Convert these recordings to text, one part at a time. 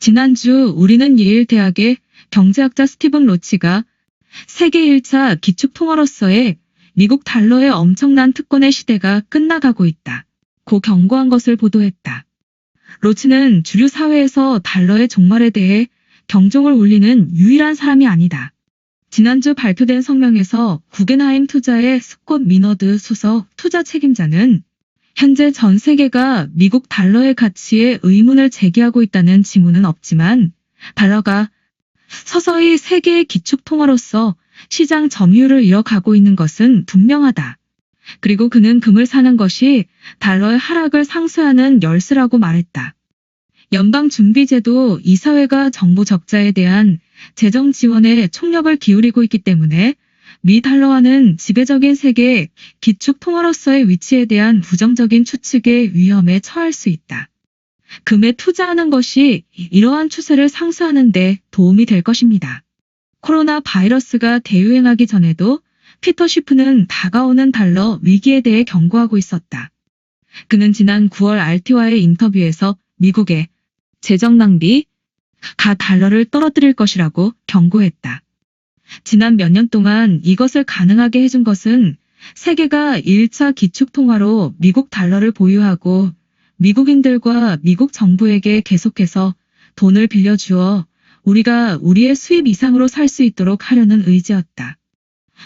지난주 우리는 예일 대학의 경제학자 스티븐 로치가 세계 1차 기축통화로서의 미국 달러의 엄청난 특권의 시대가 끝나가고 있다. 고 경고한 것을 보도했다. 로치는 주류 사회에서 달러의 종말에 대해 경종을 울리는 유일한 사람이 아니다. 지난주 발표된 성명에서 구겐하임 투자의 스콧 미너드 수석 투자 책임자는 현재 전 세계가 미국 달러의 가치에 의문을 제기하고 있다는 징후는 없지만 달러가 서서히 세계의 기축통화로서 시장 점유율을 이어가고 있는 것은 분명하다. 그리고 그는 금을 사는 것이 달러의 하락을 상쇄하는 열쇠라고 말했다. 연방준비제도 이사회가 정부 적자에 대한 재정 지원에 총력을 기울이고 있기 때문에 미 달러화는 지배적인 세계 기축 통화로서의 위치에 대한 부정적인 추측의 위험에 처할 수 있다. 금에 투자하는 것이 이러한 추세를 상쇄하는 데 도움이 될 것입니다. 코로나 바이러스가 대유행하기 전에도 피터 쉬프는 다가오는 달러 위기에 대해 경고하고 있었다. 그는 지난 9월 RT와의 인터뷰에서 미국의 재정 낭비, 가 달러를 떨어뜨릴 것이라고 경고했다. 지난 몇 년 동안 이것을 가능하게 해준 것은 세계가 1차 기축통화로 미국 달러를 보유하고 미국인들과 미국 정부에게 계속해서 돈을 빌려주어 우리가 우리의 수입 이상으로 살 수 있도록 하려는 의지였다.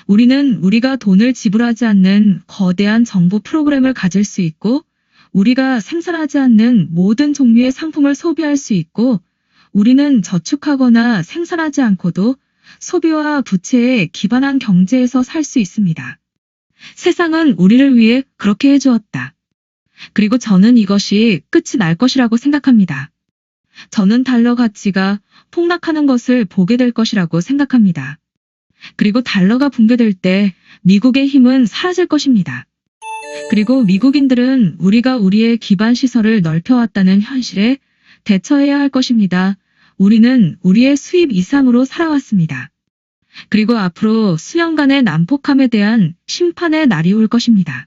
우리는 우리가 돈을 지불하지 않는 거대한 정부 프로그램을 가질 수 있고 우리가 생산하지 않는 모든 종류의 상품을 소비할 수 있고 우리는 저축하거나 생산하지 않고도 소비와 부채에 기반한 경제에서 살 수 있습니다. 세상은 우리를 위해 그렇게 해주었다. 그리고 저는 이것이 끝이 날 것이라고 생각합니다. 저는 달러 가치가 폭락하는 것을 보게 될 것이라고 생각합니다. 그리고 달러가 붕괴될 때 미국의 힘은 사라질 것입니다. 그리고 미국인들은 우리가 우리의 기반 시설을 넓혀왔다는 현실에 대처해야 할 것입니다. 우리는 우리의 수입 이상으로 살아왔습니다. 그리고 앞으로 수년간의 난폭함에 대한 심판의 날이 올 것입니다.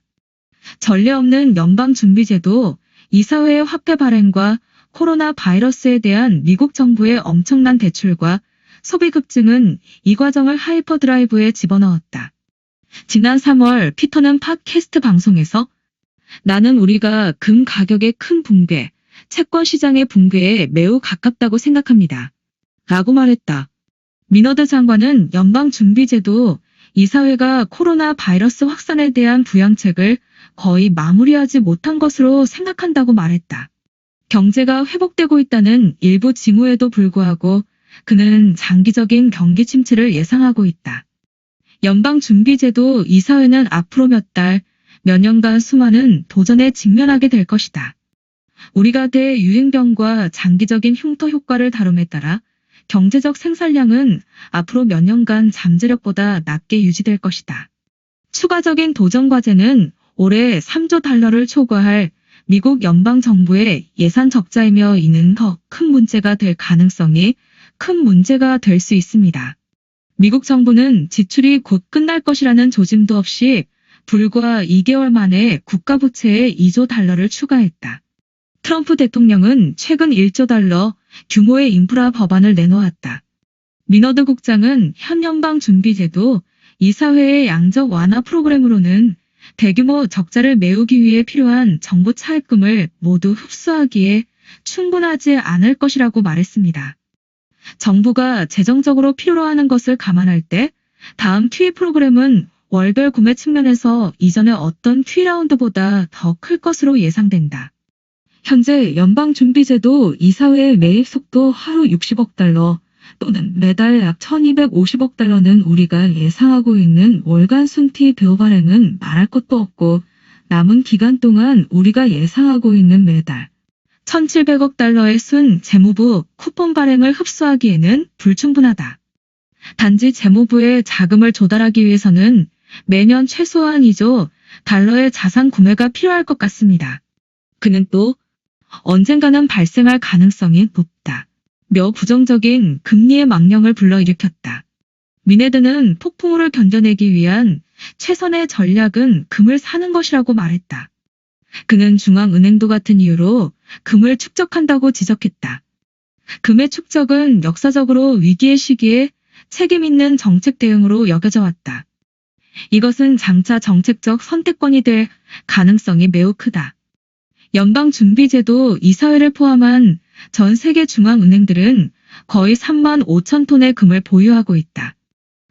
전례 없는 연방준비제도, 이사회의 화폐 발행과 코로나 바이러스에 대한 미국 정부의 엄청난 대출과 소비 급증은 이 과정을 하이퍼 드라이브에 집어넣었다. 지난 3월 피터는 팟캐스트 방송에서 나는 우리가 금 가격의 큰 붕괴, 채권 시장의 붕괴에 매우 가깝다고 생각합니다. 라고 말했다. 미너드 장관은 연방준비제도 이사회가 코로나 바이러스 확산에 대한 부양책을 거의 마무리하지 못한 것으로 생각한다고 말했다. 경제가 회복되고 있다는 일부 징후에도 불구하고 그는 장기적인 경기 침체를 예상하고 있다. 연방준비제도 이사회는 앞으로 몇 달, 몇 년간 수많은 도전에 직면하게 될 것이다. 우리가 대유행병과 장기적인 흉터 효과를 다룸에 따라 경제적 생산량은 앞으로 몇 년간 잠재력보다 낮게 유지될 것이다. 추가적인 도전 과제는 올해 3조 달러를 초과할 미국 연방 정부의 예산 적자이며 이는 더 큰 문제가 될 가능성이 큰 문제가 될 수 있습니다. 미국 정부는 지출이 곧 끝날 것이라는 조짐도 없이 불과 2개월 만에 국가 부채에 2조 달러를 추가했다. 트럼프 대통령은 최근 1조 달러 규모의 인프라 법안을 내놓았다. 미너드 국장은 현 연방 준비제도 이사회의 양적 완화 프로그램으로는 대규모 적자를 메우기 위해 필요한 정부 차입금을 모두 흡수하기에 충분하지 않을 것이라고 말했습니다. 정부가 재정적으로 필요로 하는 것을 감안할 때 다음 QE 프로그램은 월별 구매 측면에서 이전의 어떤 QE 라운드보다 더 클 것으로 예상된다. 현재 연방준비제도 이사회의 매입 속도 하루 60억 달러 또는 매달 약 1250억 달러는 우리가 예상하고 있는 월간 순티 배우 발행은 말할 것도 없고 남은 기간 동안 우리가 예상하고 있는 매달 1700억 달러의 순 재무부 쿠폰 발행을 흡수하기에는 불충분하다. 단지 재무부에 자금을 조달하기 위해서는 매년 최소한 2조 달러의 자산 구매가 필요할 것 같습니다. 그는 또 언젠가는 발생할 가능성이 높다. 며 부정적인 금리의 망령을 불러일으켰다. 미네드는 폭풍우를 견뎌내기 위한 최선의 전략은 금을 사는 것이라고 말했다. 그는 중앙은행도 같은 이유로 금을 축적한다고 지적했다. 금의 축적은 역사적으로 위기의 시기에 책임 있는 정책 대응으로 여겨져 왔다. 이것은 장차 정책적 선택권이 될 가능성이 매우 크다. 연방준비제도 이사회를 포함한 전 세계 중앙은행들은 거의 3만 5천 톤의 금을 보유하고 있다.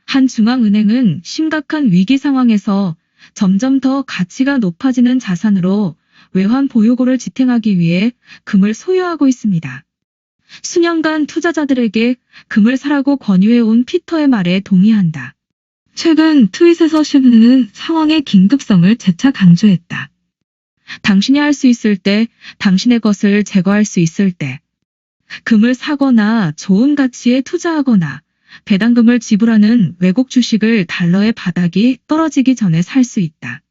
한 중앙은행은 심각한 위기 상황에서 점점 더 가치가 높아지는 자산으로 외환 보유고를 지탱하기 위해 금을 소유하고 있습니다. 수년간 투자자들에게 금을 사라고 권유해온 피터의 말에 동의한다. 최근 트윗에서 슈는 상황의 긴급성을 재차 강조했다. 당신이 할 수 있을 때, 당신의 것을 제거할 수 있을 때, 금을 사거나 좋은 가치에 투자하거나 배당금을 지불하는 외국 주식을 달러의 바닥이 떨어지기 전에 살 수 있다.